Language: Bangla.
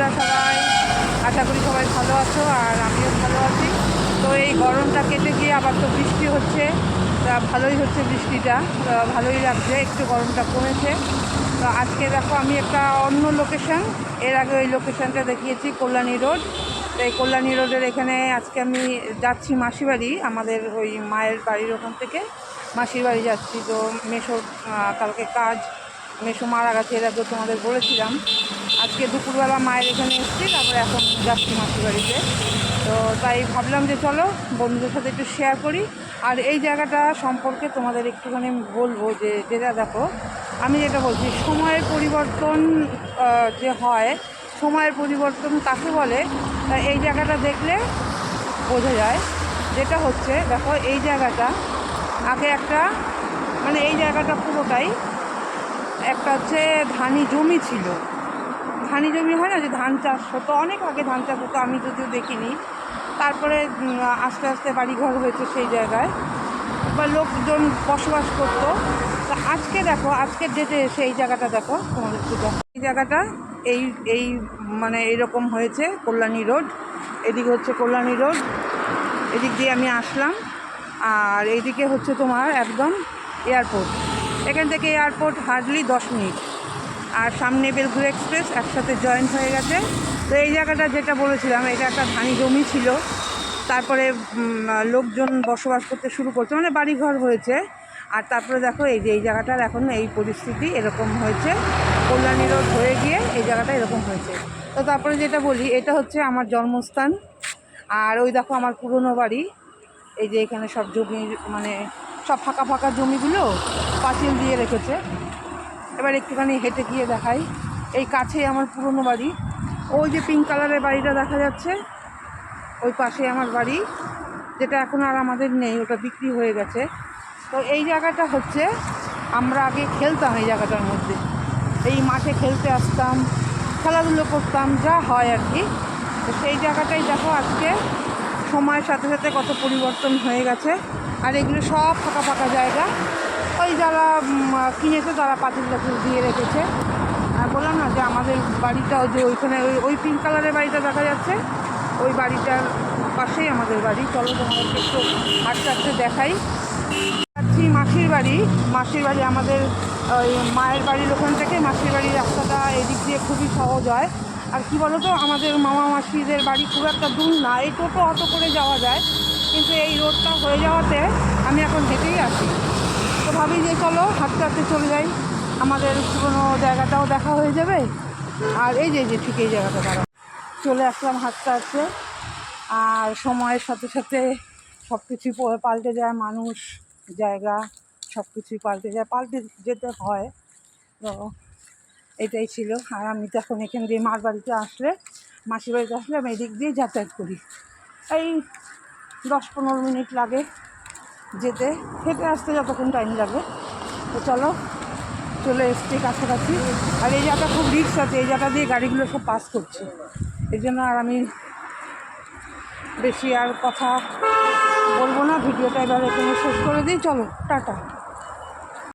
বন্ধুরা সবাই আশা করি সবাই ভালো আছো আর আমিও ভালো আছি। তো এই গরমটা কেটে গিয়ে আবার তো বৃষ্টি হচ্ছে তা ভালোই হচ্ছে বৃষ্টিটা ভালোই লাগছে একটু গরমটা কমেছে। তো আজকে দেখো আমি একটা অন্য লোকেশন এর আগে ওই লোকেশনটা দেখিয়েছি কল্যাণী রোড। তো এই কল্যাণী রোডের এখানে আজকে আমি যাচ্ছি মাসিবাড়ি আমাদের ওই মায়ের বাড়ির ওখান থেকে। মাসির বাড়ি যাচ্ছি তো আহ, কালকে কাজ মেশো মারা গেছে এর আগে তোমাদের বলেছিলাম। আজকে দুপুরবেলা মায়ের এখানে এসেছি, তারপরে এখন যাচ্ছি মাসির বাড়িতে। তো তাই ভাবলাম যে চলো, বন্ধুদের সাথে একটু শেয়ার করি। আর এই জায়গাটা সম্পর্কে তোমাদের একটুখানি বলব যে, যেটা দেখো, আমি যেটা বলছি, সময়ের পরিবর্তন যে হয়, সময়ের পরিবর্তন কাকে বলে এই জায়গাটা দেখলে বোঝা যায়। যেটা হচ্ছে, দেখো, এই জায়গাটা আগে একটা মানে এই জায়গাটা পুরোটাই একটা হচ্ছে ধানি জমি ছিল। ধানি জমি হয় না যে ধান চাষ হতো, অনেক আগে ধান চাষ হতো, আমি যদিও দেখিনি। তারপরে আস্তে আস্তে বাড়িঘর হয়েছে সেই জায়গায়। বা লোকজন বসবাস করতো। তা আজকে দেখো আজকের ডেটে এসে এই জায়গাটা দেখো, তোমাদের দেখো এই জায়গাটা, এই এই মানে এইরকম হয়েছে, কল্যাণী রোড। এদিকে হচ্ছে কল্যাণী রোড, এদিক দিয়ে আমি আসলাম। আর এইদিকে হচ্ছে তোমার একদম এয়ারপোর্ট। এখান থেকে এয়ারপোর্ট হার্ডলি দশ মিনিট। আর সামনে বেলগুড়ি এক্সপ্রেস একসাথে জয়েন্ট হয়ে গেছে। তো এই জায়গাটা যেটা বলেছিলাম, এটা একটা ধানি জমি ছিল। তারপরে লোকজন বসবাস করতে শুরু করছে মানে বাড়িঘর হয়েছে। আর তারপরে দেখো, এই যে এই জায়গাটার এখন এই পরিস্থিতি এরকম হয়েছে। কল্যাণী রোড হয়ে গিয়ে এই জায়গাটা এরকম হয়েছে। তো তারপরে যেটা বলি, এটা হচ্ছে আমার জন্মস্থান। আর ওই দেখো, আমার পুরনো বাড়ি। এই যে এখানে সব জমি মানে সব ফাঁকা ফাঁকা জমিগুলো পাঁচিল দিয়ে রেখেছে। এবার একটুখানি হেঁটে গিয়ে দেখাই। এই কাছেই আমার পুরনো বাড়ি। ওই যে পিঙ্ক কালারের বাড়িটা দেখা যাচ্ছে, ওই পাশে আমার বাড়ি, যেটা এখন আর আমাদের নেই, ওটা বিক্রি হয়ে গেছে। তো এই জায়গাটা হচ্ছে, আমরা আগে খেলতাম এই জায়গাটার মধ্যে। এই মাঠে খেলতে আসতাম, খেলাধুলো করতাম, যা হয় আর কি। তো সেই জায়গাটাই দেখো আজকে। সময়ের সাথে সাথে কত পরিবর্তন হয়ে গেছে। আর এগুলো সব ফাঁকা ফাঁকা জায়গা। ওই যারা কিনেছে তারা পাতিল টাতিল দিয়ে রেখেছে। আর বললাম না যে আমাদের বাড়িটাও যে ওইখানে ওই ওই পিঙ্ক কালারের বাড়িটা দেখা যাচ্ছে। ওই বাড়িটার পাশেই আমাদের বাড়ি। চলো তোমাদেরকে একটু হাঁটতে হাঁটতে দেখাই। যাচ্ছি মাসির বাড়ি। মাসির বাড়ি আমাদের ওই মায়ের বাড়ির ওখান থেকে। মাসির বাড়ির রাস্তাটা এদিক দিয়ে খুবই সহজ হয়। আর কি বলো তো আমাদের মামা মাসিদের বাড়ি খুব একটা দূর না। এই টোটো অটো করে যাওয়া যায়। কিন্তু এই রোডটা হয়ে যাওয়াতে আমি এখন হেঁটেই আসি। তো ভাবি যে চলো, হাঁটতে হাঁটতে চলে যাই। আমাদের পুরোনো জায়গাটাও দেখা হয়ে যাবে। আর এই যে যে, ঠিক এই জায়গাটা দাঁড়া চলে আসলাম হাঁটতে হাঁটতে। আর সময়ের সাথে সাথে সব কিছুই পাল্টে যায়, মানুষ, জায়গা সব কিছুই পাল্টে যায়। পাল্টে যেতে হয়। তো এটাই ছিল। আর আমি তো এখন এখান দিয়ে মার বাড়িতে আসলে, মাসির বাড়িতে আসলে আমি এদিক দিয়ে যাতায়াত করি। এই দশ পনেরো মিনিট লাগে। যেতে, হেঁটে আসতে যতক্ষণ টাইম লাগবে তো চলো, চলে এসছি কাছাকাছি। আর এই জায়গাটা খুব রিক্স আছে, এই জায়গাটা দিয়ে গাড়িগুলো সব পাস করছে। এই জন্য আর আমি বেশি আর কথা বলব না, ভিডিওটা এবার এখানে শেষ করে দিই। চলো, টাটা।